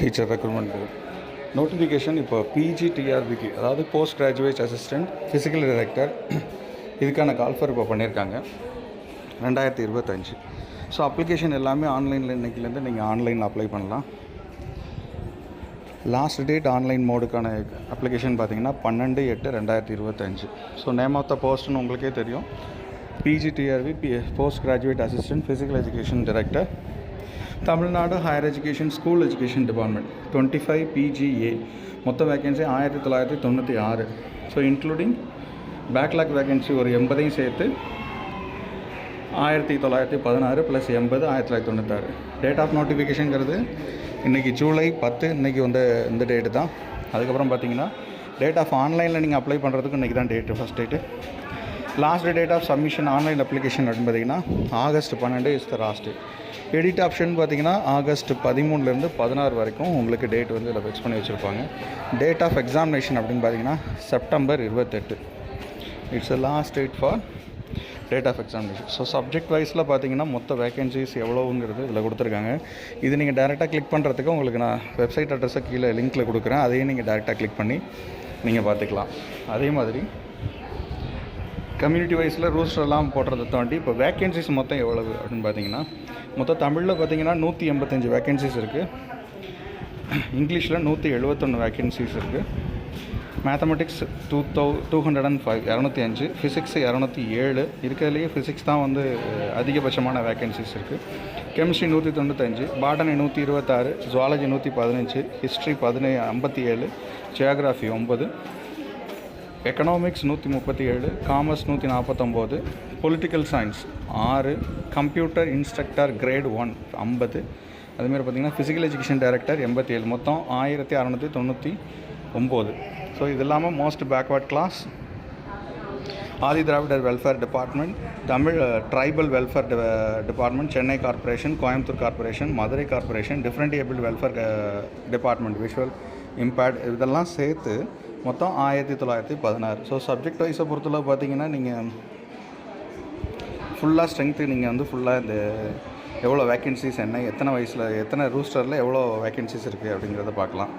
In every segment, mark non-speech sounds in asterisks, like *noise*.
Teacher recruitment notification இப்போ PG டிஆர்பிக்கு அதாவது post graduate assistant physical director இதுக்கான கால்ஃபர் இப்போ பண்ணியிருக்காங்க. ரெண்டாயிரத்தி இருபத்தஞ்சு. ஸோ அப்ளிகேஷன் எல்லாமே ஆன்லைனில் இன்றைக்கிலேருந்து நீங்கள் ஆன்லைனில் அப்ளை பண்ணலாம். லாஸ்ட் டேட் ஆன்லைன் மோடுக்கான அப்ளிகேஷன் பார்த்தீங்கன்னா பன்னெண்டு எட்டு ரெண்டாயிரத்தி இருபத்தஞ்சு. ஸோ நேம் ஆஃப் த போஸ்ட்னு உங்களுக்கே தெரியும். பிஜிடிஆர்வி B post graduate assistant physical education director Tamil Nadu higher education school education department twenty five P G A மொத்த வேகன்சி ஆயிரத்தி தொள்ளாயிரத்தி தொண்ணூற்றி ஆறு. ஸோ இன்க்ளூடிங் பேக்லாக் வேகன்சி ஒரு எண்பதையும் சேர்த்து ஆயிரத்தி தொள்ளாயிரத்தி பதினாறு ப்ளஸ் எண்பது ஆயிரத்தி தொள்ளாயிரத்தி தொண்ணூத்தாறு. டேட் ஆஃப் நோட்டிஃபிகேஷனுங்கிறது இன்றைக்கி ஜூலை பத்து இன்றைக்கி வந்து இந்த டேட்டு தான். அதுக்கப்புறம் பார்த்தீங்கன்னா டேட் ஆஃப் ஆன்லைனில் நீங்கள் அப்ளை பண்ணுறதுக்கு இன்றைக்கி தான் date first date last date of submission online application அப்படின்னு பார்த்தீங்கன்னா ஆகஸ்ட் பன்னெண்டு is the last edit option பார்த்தீங்கன்னா ஆகஸ்ட் பதிமூணுலேருந்து பதினாறு வரைக்கும் உங்களுக்கு டேட் வந்து இதில் ஃபிக்ஸ் பண்ணி வச்சுருப்பாங்க. டேட் ஆஃப் எக்ஸாமினேஷன் அப்படின்னு பார்த்தீங்கன்னா செப்டம்பர் இருபத்தெட்டு. It's a last date for date of examination so subject வைஸில் பார்த்தீங்கன்னா மொத்த வேகன்சிஸ் எவ்வளோங்கிறது இதில் கொடுத்துருக்காங்க. இது நீங்கள் டேரெக்டாக கிளிக் பண்ணுறதுக்கு உங்களுக்கு நான் வெப்சைட் அட்ரஸை கீழே லிங்க்கில் கொடுக்குறேன். அதையும் நீங்கள் டேரெக்டாக கிளிக் பண்ணி நீங்கள் பார்த்துக்கலாம். அதே மாதிரி கம்யூனிட்டி வைஸில் ரூல்ஸ் எல்லாம் போடுறதை தாண்டி இப்போ வேகன்சிஸ் மொத்தம் எவ்வளவு அப்படின்னு பார்த்தீங்கன்னா மொத்தம் தமிழில் பார்த்தீங்கன்னா நூற்றி எண்பத்தஞ்சு வேக்கன்சிஸ் இருக்குது இங்கிலீஷில் நூற்றி எழுபத்தொன்று வேக்கன்சிஸ் இருக்குது mathematics two thou two hundred and five இரநூத்தி அஞ்சு. ஃபிசிக்ஸ் இரநூத்தி ஏழு. இருக்கிறதுலேயே ஃபிசிக்ஸ் தான் வந்து அதிகபட்சமான வேக்கன்சிஸ் இருக்குது கெமிஸ்ட்ரி நூற்றி தொண்ணூத்தஞ்சு. பாட்டனி நூற்றி இருபத்தாறு. ஜுவாலஜி நூற்றி பதினஞ்சு. ஹிஸ்ட்ரி பதினே ஐம்பத்தி ஏழு. ஜியாகிராஃபி ஒம்பது எக்கனாமிக்ஸ் நூற்றி முப்பத்தி ஏழு காமர்ஸ் நூற்றி நாற்பத்தொம்போது பொலிட்டிக்கல் சயின்ஸ் ஆறு கம்ப்யூட்டர் இன்ஸ்ட்ரக்டர் கிரேட் ஒன் ஐம்பது. அதுமாரி பார்த்திங்கன்னா ஃபிசிக்கல் எஜுகேஷன் டைரக்டர் எண்பத்தி ஏழு மொத்தம் ஆயிரத்தி அறநூற்றி தொண்ணூற்றி ஒம்பது ஸோ இது இல்லாமல் most backward class Adi Dravidar welfare department Tamil tribal welfare department Chennai corporation Coimbatore corporation Madurai corporation different able welfare department visual impact இதெல்லாம் சேர்த்து மொத்தம் ஆயிரத்தி தொள்ளாயிரத்தி பதினாறு. ஸோ சப்ஜெக்ட் வைஸை பொறுத்தளவு பார்த்தீங்கன்னா நீங்கள் ஃபுல்லாக ஸ்ட்ரென்த்து நீங்கள் வந்து ஃபுல்லாக இந்த எவ்வளோ வேக்கன்சிஸ் என்ன எத்தனை வயசில் எத்தனை ரூஸ்டரில் எவ்வளோ வேக்கன்சிஸ் இருக்குது அப்படிங்கிறத பார்க்கலாம்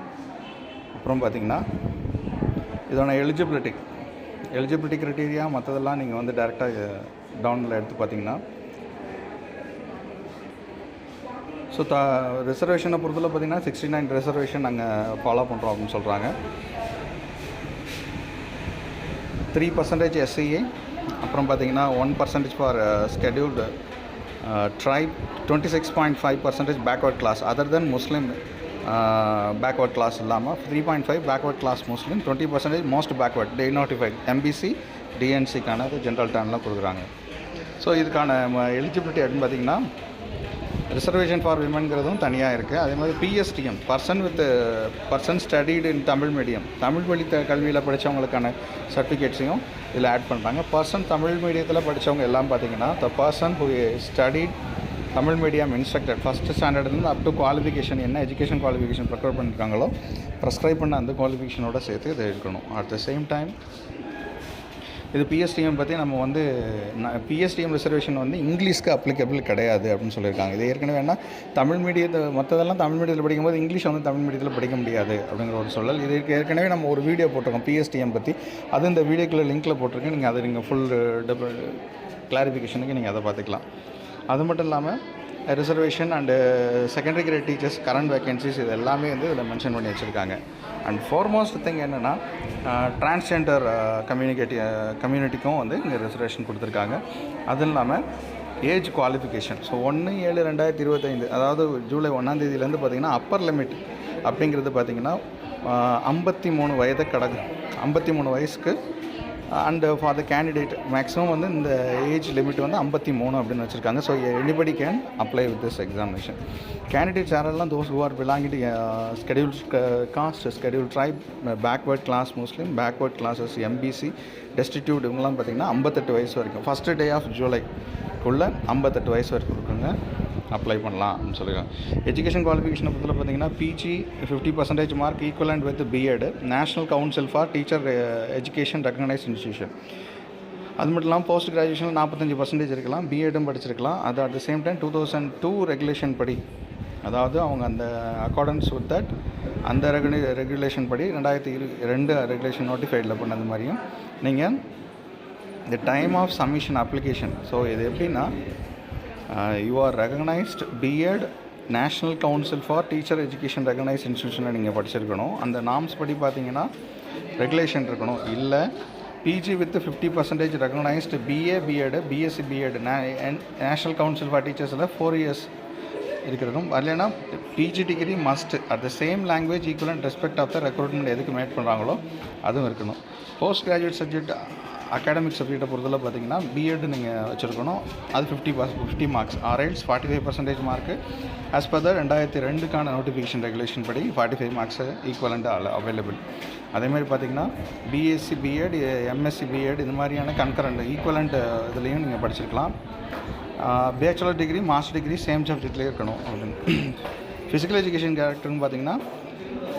அப்புறம் பார்த்தீங்கன்னா இதோட எலிஜிபிலிட்டி எலிஜிபிலிட்டி க்ரைட்டீரியா மற்றதெல்லாம் நீங்கள் வந்து டேரெக்டாக டவுனில் எடுத்து பார்த்தீங்கன்னா ஸோ த ரிசர்வேஷனை பொறுத்தவரை பார்த்தீங்கன்னா சிக்ஸ்டி நைன் ரிசர்வேஷன் நாங்கள் ஃபாலோ பண்ணுறோம் அப்படின்னு சொல்கிறாங்க three percentage S C A அப்புறம் பார்த்தீங்கன்னா one percentage for scheduled tribe twenty six point five percentage backward class other then Muslim backward class இல்லாமல் three point five backward class Muslim twenty percentage most backward denotified M B C டிஎன்சிக்கான general டேன்லாம் கொடுக்குறாங்க. So இதுக்கான eligibility அப்படின்னு பார்த்தீங்கன்னா reservation for விமன்கிறதும் தனியாக இருக்குது அதே மாதிரி P S T M person with person studied in Tamil medium Tamil வழி த கல்வியில் படித்தவங்களுக்கான சர்டிஃபிகேட்ஸையும் இதில் ஆட் பண்ணுறாங்க பர்சன் தமிழ் மீடியத்தில் படித்தவங்க எல்லாம் பார்த்தீங்கன்னா the person who studied Tamil medium instructor first ஸ்டாண்டர்ட்லேருந்து up to qualification என்ன எஜுகேஷன் குவாலிஃபிகேஷன் ப்ரிப்பேர் பண்ணியிருக்காங்களோ ப்ரெஸ்கிரைப் பண்ண அந்த குவாலிஃபிகேஷனோட சேர்த்து இதை இருக்கணும் அட் த சேம் டைம் இது பிஎஸ்டிஎம் பற்றி நம்ம வந்து பிஎஸ்டிஎம் ரிசர்வேஷன் வந்து இங்கிலீஷ்க்கு அப்ளிகபிள் கிடையாது அப்படின்னு சொல்லியிருக்காங்க. இது ஏற்கனவே என்ன? தமிழ் மீடியத்தை மற்றதெல்லாம் தமிழ் மீடியத்தில் படிக்கும்போது இங்கிலீஷ் வந்து தமிழ் மீடியத்தில் படிக்க முடியாது அப்படிங்கிற ஒரு சொல்லல். இது ஏற்கனவே நம்ம ஒரு வீடியோ போட்டிருக்கோம் பிஎஸ்டிஎம் பற்றி அது இந்த வீடியோக்குள்ள லிங்க்கில் போட்டிருக்கேன். நீங்கள் அதை நீங்கள் ஃபுல் கிளாரிஃபிகேஷனுக்கு நீங்கள் அதை பார்த்துக்கலாம். அது மட்டும் இல்லாமல் reservation and secondary grade teachers current vacancies இது எல்லாமே வந்து இதில் மென்ஷன் பண்ணி வச்சுருக்காங்க. அண்ட் ஃபார்மோஸ்ட் திங் என்னென்னா டிரான்ஸ்ஜெண்டர் கம்யூனிகேட்டி கம்யூனிட்டிக்கும் வந்து இங்கே ரிசர்வேஷன் கொடுத்துருக்காங்க. அதுவும் இல்லாமல் ஏஜ் குவாலிஃபிகேஷன் ஸோ ஒன்று ஏழு ரெண்டாயிரத்தி இருபத்தைந்து அதாவது ஜூலை ஒன்றாந்தேதியிலேருந்து பார்த்திங்கன்னா அப்பர் லிமிட் அப்படிங்கிறது பார்த்திங்கன்னா ஐம்பத்தி மூணு வயதை கடகு ஐம்பத்தி மூணு வயசுக்கு and for the candidate maximum வந்து இந்த ஏஜ் லிமிட் வந்து ஐம்பத்தி மூணு அப்படின்னு வச்சுருக்காங்க. So anybody can apply with this examination candidates யாரெல்லாம் those who are belonging schedule caste schedule tribe backward class Muslim backward classes M B C destitute இவங்கெல்லாம் பார்த்திங்கன்னா ஐம்பத்தெட்டு வயசு வரைக்கும். ஃபஸ்ட்டு டே ஆஃப் ஜூலைக்குள்ளே ஐம்பத்தெட்டு வயசு வரைக்கும் இருக்குங்க அப்ளை பண்ணலாம் அப்படின்னு சொல்லியிருக்காங்க எஜுகேஷன் குவாலிஃபிகேஷனை பொறுத்தவரை பார்த்தீங்கன்னா P G fifty percentage mark equivalent with B Ed national council for teacher education recognise institution அது மட்டும் இல்லாமல் போஸ்ட் கிராஜுவேஷன் நாற்பத்தஞ்சு பர்சன்டேஜ் இருக்கலாம் பிஎட்டும் படிச்சிருக்கலாம். அது at the same time two thousand two regulation படி அதாவது அவங்க அந்த அக்கார்டன்ஸ் வித் தட் அந்த ரெகுலே ரெகுலேஷன் படி ரெண்டாயிரத்தி இரு ரெண்டு ரெகுலேஷன் நோட்டிஃபைடில் பண்ணது மாதிரியும் நீங்கள் இந்த time of submission application so இது எப்படின்னா you are recognised BEd national council for teacher education recognise இன்ஸ்டியூஷனில் நீங்கள் படிச்சிருக்கணும். அந்த நாம்ஸ் படி பார்த்தீங்கன்னா ரெகுலேஷன் இருக்கணும். இல்லை P G with fifty percentage recognised B A B Ed B Sc B Ed national council for டீச்சர்ஸில் four years இருக்கிறதும் இல்லைன்னா P G degree must at the same language equivalent respect of the recruitment எதுக்கு made பண்ணுறாங்களோ அதுவும் இருக்கணும். Post graduate subject academic சப்ஜெக்டை பொறுத்தவரை பார்த்தீங்கன்னா BEd நீங்கள் வச்சுருக்கணும். அது fifty per fifty marks or else forty five percentage mark as per the ரெண்டாயிரத்தி ரெண்டுக்கான நோட்டிஃபிகேஷன் ரெகுலேஷன் படி forty five marks equivalent available அதேமாதிரி பார்த்தீங்கன்னா பிஎஸ்சி பிஎட் எம்எஸ்சி பிஎட் இந்த மாதிரியான கன்கரண்ட் ஈக்குவலண்ட் இதுலேயும் நீங்கள் படிச்சிருக்கலாம். Bachelor degree master degree same சப்ஜெக்ட்லேயே இருக்கணும். அப்படின்னு ஃபிசிக்கல் எஜுகேஷன் கேரக்டர்னு பார்த்தீங்கன்னா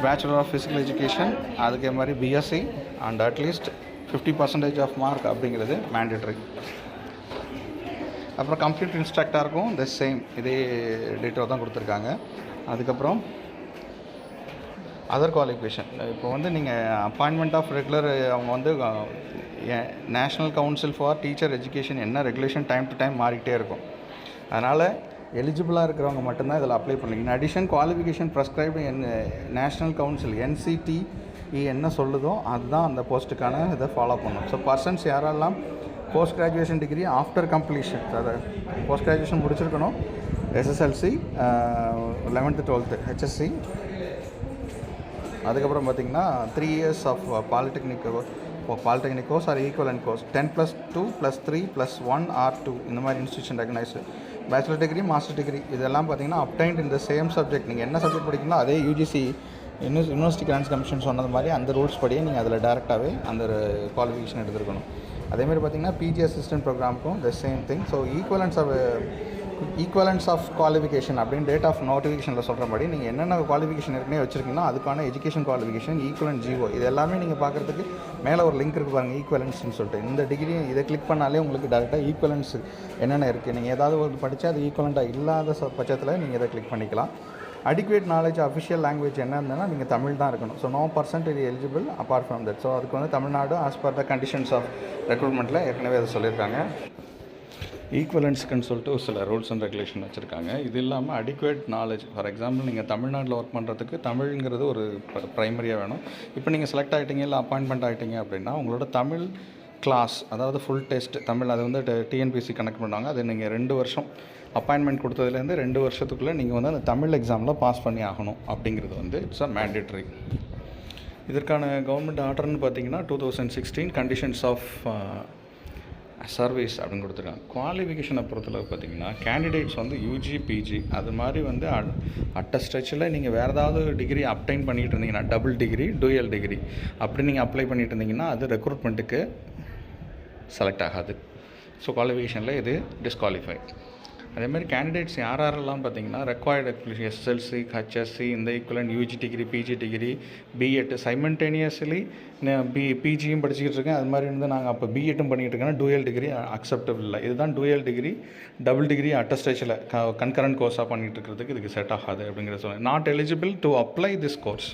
பேச்சுலர் ஆஃப் ஃபிசிக்கல் எஜுகேஷன் அதுக்கே மாதிரி B Sc and at least fifty percentage of mark அப்படிங்கிறது மேண்டேட்ரி அப்புறம் கம்ப்யூட்டர் இன்ஸ்ட்ரக்டாக இருக்கும் த சேம் இதே டீட்டோ தான் கொடுத்துருக்காங்க. அதுக்கப்புறம் அதர் குவாலிஃபிகேஷன் இப்போ வந்து நீங்கள் அப்பாயின்மெண்ட் ஆஃப் ரெகுலர் அவங்க வந்து national council for teacher education என்ன ரெகுலேஷன் டைம் டு டைம் மாறிக்கிட்டே இருக்கும். அதனால் எலிஜிபிளாக இருக்கிறவங்க மட்டும்தான் இதில் அப்ளை பண்ணுங்க in addition qualification prescribed in national council N C T என்ன சொல்லுதோ அதுதான் அந்த போஸ்ட்டுக்கான இதை ஃபாலோ பண்ணும். ஸோ பர்சன்ஸ் யாரெல்லாம் post graduation degree after completion அதை போஸ்ட் கிராஜுவேஷன் முடிச்சிருக்கணும் S S L C eleventh twelfth H S C அதுக்கப்புறம் பார்த்தீங்கன்னா three years of polytechnic polytechnic course or equivalent course ten plus two plus three plus one or two இந்த மாதிரி institution recognised bachelor degree master degree இதெல்லாம் பார்த்தீங்கன்னா obtained இந்த same subject நீங்கள் என்ன subject படிக்கணும் அதே U G C universe university grants commission சொன்னது மாதிரி அந்த ரூல்ஸ் படியே நீங்கள் அதில் டேரெக்டாகவே அந்த குவாலிஃபிகேஷன் எடுத்துருக்கணும். அதேமாதிரி பார்த்தீங்கன்னா PG assistant ப்ரோக்ராமுக்கும் the same thing so equivalence of equivalence of qualification அப்படின்னு டேட் ஆஃப் நோட்டிஃபிகேஷனில் சொல்கிறபடி நீங்கள் என்னென்ன குவாலிஃபிகேஷன் இருக்குன்னே வச்சுருக்கீங்கன்னா அதுக்கான எஜுகேஷன் குவாலிஃபிகேஷன் ஈக்குவலன் ஜீவோ இது எல்லாமே நீங்கள் பார்க்குறதுக்கு மேலே ஒரு லிங்க் இருக்குது பாருங்கள் ஈக்குவலன்ஸ்னு சொல்லிட்டு. இந்த டிகிரி இதை கிளிக் பண்ணாலே உங்களுக்கு டேரெக்டாக ஈக்குவலன்ஸ் என்னென்ன இருக்குது நீங்கள் ஏதாவது ஒரு படித்தா அது ஈக்குவலண்ட்டாக இல்லாத பட்சத்தில் நீங்கள் இதை கிளிக் பண்ணிக்கலாம். அடிக்குவேட் நாலேஜ் அஃபிஷியல் லாங்குவேஜ் என்ன இருந்ததுன்னா நீங்கள் தமிழ் தான் இருக்கணும். ஸோ நோ பர்சன்ட் இது eligible apart from that so அதுக்கு வந்து Tamil Nadu as per the conditions of ரெக்ரூட்மெண்ட்டில் ஏற்கனவே அதை சொல்லியிருக்காங்க. ஈக்குவலன்ஸ்க்குன்னு சொல்லிட்டு ஒரு சில ரூல்ஸ் அண்ட் ரெகுலேஷன் வச்சுருக்காங்க. இது இல்லாமல் அடிக்குவேட் நாலேஜ் ஃபார் எக்ஸாம்பிள் நீங்கள் தமிழ்நாட்டில் ஒர்க் பண்ணுறதுக்கு தமிழ்ங்கிறது ஒரு ப்ரைமரியாக வேணும். இப்போ நீங்கள் செலக்ட் ஆகிட்டீங்க இல்லை அப்பாயின்மெண்ட் ஆகிட்டீங்க அப்படின்னா உங்களோட தமிழ் கிளாஸ் அதாவது ஃபுல் டெஸ்ட் தமிழ் அது வந்து டிஎன்பிசி கனெக்ட் பண்ணுவாங்க. அது நீங்கள் ரெண்டு வருஷம் அப்பாயின்மெண்ட் கொடுத்ததுலேருந்து ரெண்டு வருஷத்துக்குள்ளே நீங்கள் வந்து அந்த தமிழ் எக்ஸாமில் பாஸ் பண்ணி ஆகணும் அப்படிங்கிறது வந்து இட்ஸ் அ மேண்டேட்ரி இதற்கான கவர்மெண்ட் ஆர்டர்னு பார்த்தீங்கன்னா two thousand sixteen conditions of service அப்படின்னு கொடுத்துருக்காங்க. குவாலிஃபிகேஷனை பொறுத்தளவு பார்த்தீங்கன்னா கேண்டிடேட்ஸ் வந்து யூஜி பிஜி அது மாதிரி வந்து அட்ட ஸ்ட்ரெச்சில் நீங்கள் வேறு ஏதாவது டிகிரி அப்டைன் பண்ணிகிட்டு இருந்தீங்கன்னா டபுள் டிகிரி டூயல் டிகிரி அப்படி நீங்கள் அப்ளை பண்ணிட்டு இருந்தீங்கன்னா அது ரெக்ரூட்மெண்ட்டுக்கு செலக்ட் ஆகாது. ஸோ குவாலிஃபிகேஷனில் இது டிஸ்குவாலிஃபை அதேமாதிரி கேண்டிடேட்ஸ் யார் யாரெல்லாம் பார்த்தீங்கன்னா ரெக்வயர்டு எஸ்எஸ்எல்சி ஹெச்எஸ்சி இந்த equivalent UG degree PG degree BEd simultaneously B பிஜியும் படிச்சுக்கிட்டு இருக்கேன். அது மாதிரி வந்து நாங்கள் அப்போ பிஎட்டும் பண்ணிகிட்டு இருக்கேன்னா டூயல் டிகிரி அக்செப்டபிள் இல்லை. இதுதான் டூயல் டிகிரி டபுள் டிகிரி அட்டஸ்டேஷில் கன்கரண்ட் கோர்ஸாக பண்ணிகிட்டு இருக்கிறதுக்கு இதுக்கு செட் ஆகாது அப்படிங்கிற சொல்லுங்கள் not eligible to apply this course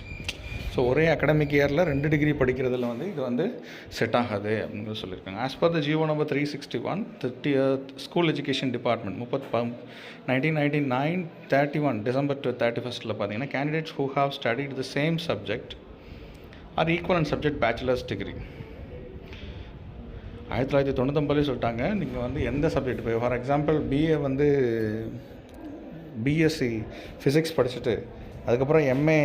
so ஒரே அகடமிக் இயரில் ரெண்டு டிகிரி படிக்கிறதுல வந்து இது வந்து செட் ஆகாது அப்படின்னு சொல்லியிருக்காங்க. As per the GO number three sixty one thirty school education department முப்பத் nineteen ninety nine thirty one December to thirty ஃபஸ்ட்டில் பார்த்தீங்கன்னா candidates who have studied the same subject are equal and subject bachelors degree ஆயிரத்தி தொள்ளாயிரத்தி தொண்ணூத்தொம்பதுலேயே சொல்லிட்டாங்க. நீங்கள் வந்து எந்த subject இப்போ ஃபார் எக்ஸாம்பிள் பிஏ வந்து பிஎஸ்சி ஃபிசிக்ஸ் படிச்சுட்டு அதுக்கப்புறம் எம்ஏ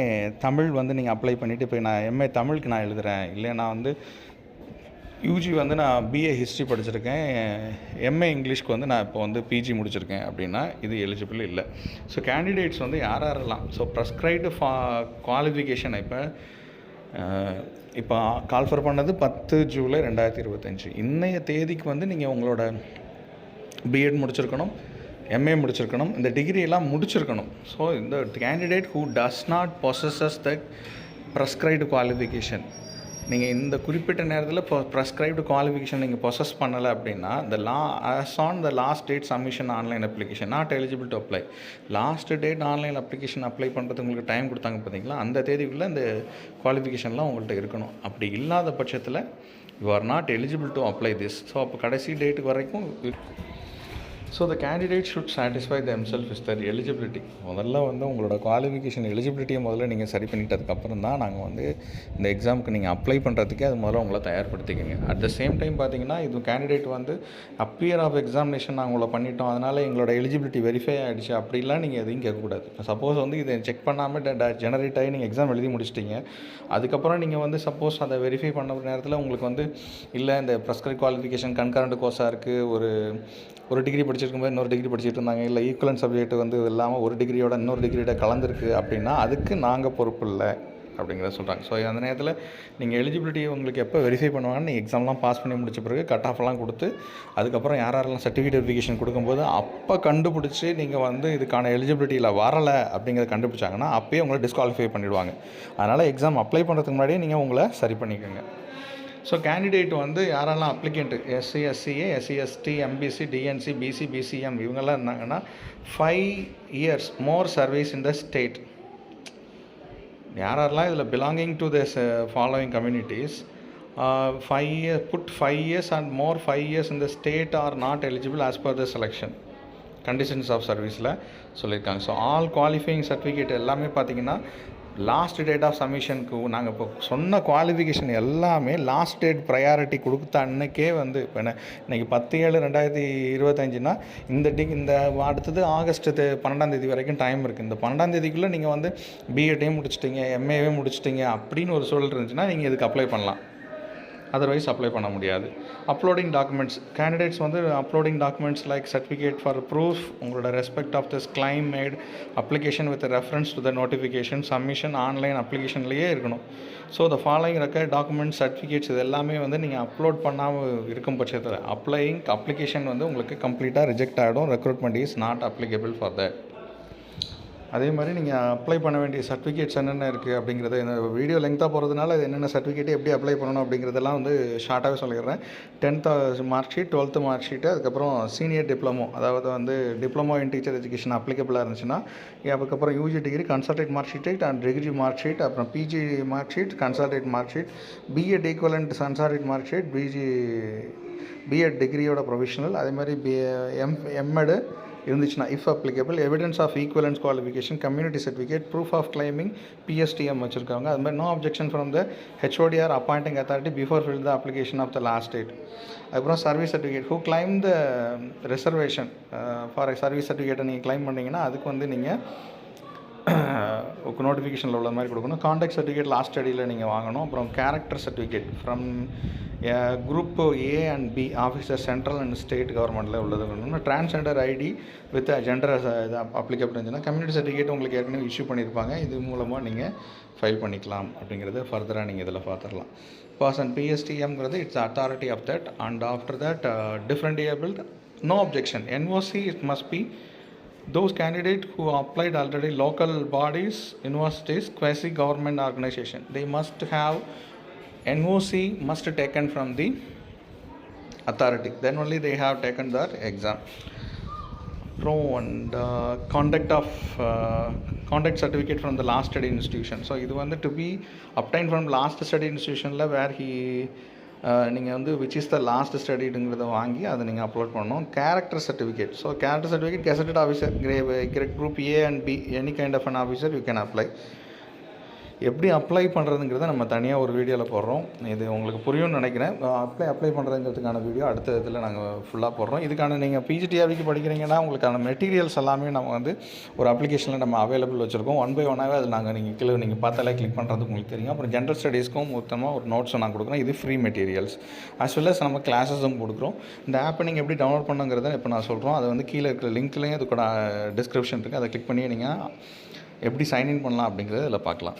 தமிழ் வந்து நீங்கள் அப்ளை பண்ணிவிட்டு இப்போ நான் எம்ஏ தமிழுக்கு நான் எழுதுகிறேன் இல்லை நான் வந்து யூஜி வந்து நான் பிஏ ஹிஸ்ட்ரி படிச்சிருக்கேன். எம்ஏ இங்கிலீஷ்க்கு வந்து நான் இப்போ வந்து பிஜி முடிச்சிருக்கேன் அப்படின்னா இது எலிஜிபிள் இல்லை. ஸோ கேண்டிடேட்ஸ் வந்து யார் யாரெல்லாம்? ஸோ ப்ரஸ்கிரைப்டு ஃபா குவாலிஃபிகேஷன் இப்போ இப்போ கால்ஃபர் பண்ணது பத்து ஜூலை ரெண்டாயிரத்தி இருபத்தஞ்சி. இன்றைய தேதிக்கு வந்து நீங்கள் உங்களோட பிஎட் முடிச்சிருக்கணும். எம்ஏ முடிச்சிருக்கணும். இந்த டிகிரியெல்லாம் முடிச்சிருக்கணும். ஸோ இந்த candidate who does not possess the prescribed qualification நீங்கள் இந்த குறிப்பிட்ட நேரத்தில் இப்போ ப்ரஸ்கிரைப்டு குவாலிஃபிகேஷன் நீங்கள் ப்ரொசஸ் பண்ணலை அப்படின்னா the law as on the last date submission online application not eligible to apply last date online application apply பண்ணுறதுக்கு உங்களுக்கு டைம் கொடுத்தாங்க பார்த்தீங்களா அந்த தேதிக்குள்ளே இந்த குவாலிஃபிகேஷன்லாம் உங்கள்கிட்ட இருக்கணும். அப்படி இல்லாத பட்சத்தில் you are not eligible to apply this so அப்போ கடைசி டேட்டுக்கு வரைக்கும் so the candidate should satisfy themselves is their eligibility முதல்ல வந்து உங்களோட குவாலிஃபிகேஷன் எலிஜிபிலிட்டியை முதல்ல நீங்கள் சரி பண்ணிட்டதுக்கப்புறம் தான் நாங்கள் வந்து இந்த எக்ஸாமுக்கு நீங்கள் அப்ளை பண்ணுறதுக்கே அது முதல்ல உங்களை தயார்படுத்திக்கங்க. அட் த சேம் டைம் பார்த்தீங்கன்னா இது கேண்டிடேட் வந்து அப்பியர் ஆஃப் எக்ஸாமினேஷன் நாங்கள் உங்களை பண்ணிட்டோம். அதனால் எங்களோட எலிஜிபிலிட்டி வெரிஃபை ஆகிடுச்சு அப்படிலாம் நீங்கள் எதையும் கேட்கக்கூடாது. இப்போ சப்போஸ் வந்து இதை செக் பண்ணாமல் ஜெனரேட் ஆகி நீங்கள் எக்ஸாம் எழுதி முடிச்சிட்டீங்க. அதுக்கப்புறம் நீங்கள் வந்து சப்போஸ் அதை வெரிஃபை பண்ண நேரத்தில் உங்களுக்கு வந்து இல்லை இந்த ப்ரெஸ்கிரைப் குவாலிஃபிகேஷன் கண்கரண்ட் கோர்ஸாக இருக்குது ஒரு ஒரு டிகிரி படிச்சிருக்கும்போது இன்னொரு டிகிரி படிச்சுட்டு இருந்தாங்க. இல்லை ஈக்குவலன் சப்ஜெக்ட் வந்து இல்லாமல் ஒரு டிகிரியோட இன்னொரு டிகிரியோட கலந்துருக்கு அப்படின்னா அதுக்கு நாங்கள் பொறுப்பு இல்லை அப்படிங்கிறத சொல்கிறாங்க ஸோ அந்த நேரத்தில் நீங்கள் எலிஜிபிலிட்டி உங்களுக்கு எப்போ வெரிஃபை பண்ணுவாங்கன்னு நீங்கள் எக்ஸாம்லாம் பாஸ் பண்ணி முடிச்ச பிறகு கட் ஆஃப்லாம் கொடுத்து அதுக்கப்புறம் யார் யாரெல்லாம் சர்டிஃபிகேட் வெரிஃபிகேஷன் கொடுக்கும்போது அப்போ கண்டுபிடிச்சி நீங்கள் வந்து இதுக்கான எலிஜிபிலிட்டியில் வரலை அப்படிங்கிறத கண்டுபிடிச்சாங்கன்னா அப்போயே உங்களை டிஸ்குவாலிஃபை பண்ணிவிடுவாங்க அதனால் எக்ஸாம் அப்ளை பண்ணுறதுக்கு முன்னாடியே நீங்கள் உங்களை சரி பண்ணிக்கோங்க. ஸோ கேண்டிடேட் வந்து யாரெல்லாம் applicant SC SCA SC ST MBC DNC BC BCM இவங்கெல்லாம் இருந்தாங்கன்னா five years more service in the state யாரெல்லாம் இதில் belonging to this following communities five year but five years and more five years இந்த state are not eligible as per the selection conditions of சர்வீஸில் சொல்லியிருக்காங்க. So all qualifying certificate எல்லாமே பார்த்தீங்கன்னா last date of சப்மிஷனுக்கு நாங்கள் இப்போ சொன்ன qualification எல்லாமே last date priority கொடுத்த அன்னைக்கே வந்து இப்போ என்ன இன்றைக்கி பத்து ஏழு ரெண்டாயிரத்தி இருபத்தஞ்சுனா இந்த டி இந்த அடுத்தது ஆகஸ்ட் பன்னெண்டாம் தேதி வரைக்கும் டைம் இருக்குது இந்த பன்னெண்டாம் தேதிக்குள்ளே நீங்கள் வந்து பிஎட்டையும் முடிச்சிட்டிங்க எம்ஏவே முடிச்சிட்டிங்க அப்படின்னு ஒரு சூழல் இருந்துச்சுன்னா நீங்கள் இதுக்கு அப்ளை பண்ணலாம். அதர்வைஸ் அப்ளை பண்ண முடியாது. அப்லோடிங் டாக்குமெண்ட்ஸ் கேண்டிடேட்ஸ் வந்து uploading documents like certificate for proof உங்களோட respect of this claim made application with reference to the notification submission online அப்ளிகேஷன்லேயே இருக்கணும். So the following record documents certificates இது எல்லாமே வந்து நீங்கள் அப்லோட் பண்ணாமல் இருக்கும் பட்சத்தில் அப்ளையிங் அப்ளிகேஷன் வந்து உங்களுக்கு கம்ப்ளீட்டாக ரிஜெக்ட் ஆகிடும் recruitment is not applicable for that அதே மாதிரி நீங்கள் அப்ளை பண்ண வேண்டிய சர்டிஃபிகேட்ஸ் என்னென்ன இருக்குது அப்படிங்கிறத இந்த வீடியோ லெங்க்தாக போகிறதுனால அது என்னென்ன சர்டிஃபிகேட் எப்படி அப்ளை பண்ணணும் அப்படிங்கிறதெல்லாம் வந்து ஷார்ட்டாகவே சொல்லிடுறேன். Tenth mark sheet twelfth mark sheet அதுக்கப்புறம் சீனியர் டிப்ளமோ அதாவது வந்து டிப்ளமோ இன் டீச்சர் எஜுகேஷன் அப்ளிகபிளாக இருந்துச்சுன்னா அதுக்கப்புறம் UG degree consolidated mark sheet and degree mark sheet அப்புறம் PG mark sheet consolidated mark sheet BEd equivalent consolidated mark sheet PG BEd டிகிரியோட professional அதே மாதிரி B M MEd இருந்துச்சுன்னா if applicable evidence of equivalence qualification community certificate proof of claiming PSTM வச்சுருக்காங்க. அது மாதிரி no objection from the HODR appointing authority before fill the application of the last date அதுக்கப்புறம் service certificate who claim the reservation for service சர்டிஃபிகேட்டை நீங்கள் claim பண்ணிங்கன்னா அதுக்கு வந்து நீங்கள் *clears throat* நோட்டிஃபிகேஷனில் உள்ள மாதிரி கொடுக்கணும். காண்டாக்ட் சர்டிஃபிகேட் லாஸ்ட் ஸ்டடியில் நீங்கள் வாங்கணும். அப்புறம் character certificate from group A and B officer central and state கவர்மெண்ட்டில் உள்ளது வேணும்னா. Transgender ID with gender applicable இருந்துச்சுன்னா கம்யூனிட்டி சர்டிஃபிகேட் உங்களுக்கு ஏற்கனவே இஷ்யூ பண்ணியிருப்பாங்க. இது மூலமாக நீங்கள் ஃபைல் பண்ணிக்கலாம் அப்படிங்கிறத ஃபர்தராக நீங்கள் இதில் பார்த்துடலாம் person பிஎஸ்டிஎம்ங்கிறது it's authority of that and after that different able no objection NOC it must be those candidates who applied already local bodies universities quasi government organization they must have noc must taken from the authority then only they have taken their exam pro and uh, conduct of uh, conduct certificate from the last study institution so இது வந்து to be obtained from last study institutionல where he நீங்கள் வந்து which is the last ஸ்டடிங்கிறத வாங்கி அதை நீங்கள் upload பண்ணணும். Character certificate so character certificate gazetted officer grey group A and B any kind of an officer you can apply எப்படி apply பண்ணுறதுங்கிறத நம்ம தனியாக ஒரு வீடியோவில் போடுறோம். இது உங்களுக்கு புரியும்னு நினைக்கிறேன். அப்ளை அப்ளை பண்ணுறதுங்கிறதுக்கான வீடியோ அடுத்த இதில் நாங்கள் ஃபுல்லாக போடுறோம். இதுக்கான நீங்கள் பிஜிடிஆர்விக்கு படிக்கிறீங்கன்னா உங்களுக்கான மெட்டீரியல்ஸ் எல்லாமே நம்ம வந்து ஒரு அப்ளிகேஷனில் நம்ம அவைலபிள் வச்சுருக்கோம். ஒன் பை ஒன்னாகவே அது நாங்கள் நீங்கள் கீழே நீங்கள் பார்த்தாலே கிளிக் பண்ணுறது உங்களுக்கு தெரியும். அப்புறம் ஜென்ரல் ஸ்டடீஸ்க்கும் மொத்தமாக ஒரு நோட்ஸ் நான் கொடுக்குறோம் இது free materials as well as நம்ம கிளாஸஸும் கொடுக்குறோம். இந்த ஆப்பை நீங்கள் எப்படி டவுன்லோட் பண்ணுங்கிறத இப்போ நான் சொல்கிறோம் அது வந்து கீழே இருக்கிற லிங்க்லேயும் அது கூட டிஸ்கிரிப்ஷன் இருக்குது அதை கிளிக் பண்ணி நீங்கள் எப்படி சைன்இன் பண்ணலாம் அப்படிங்கிறத இதில் பார்க்கலாம்.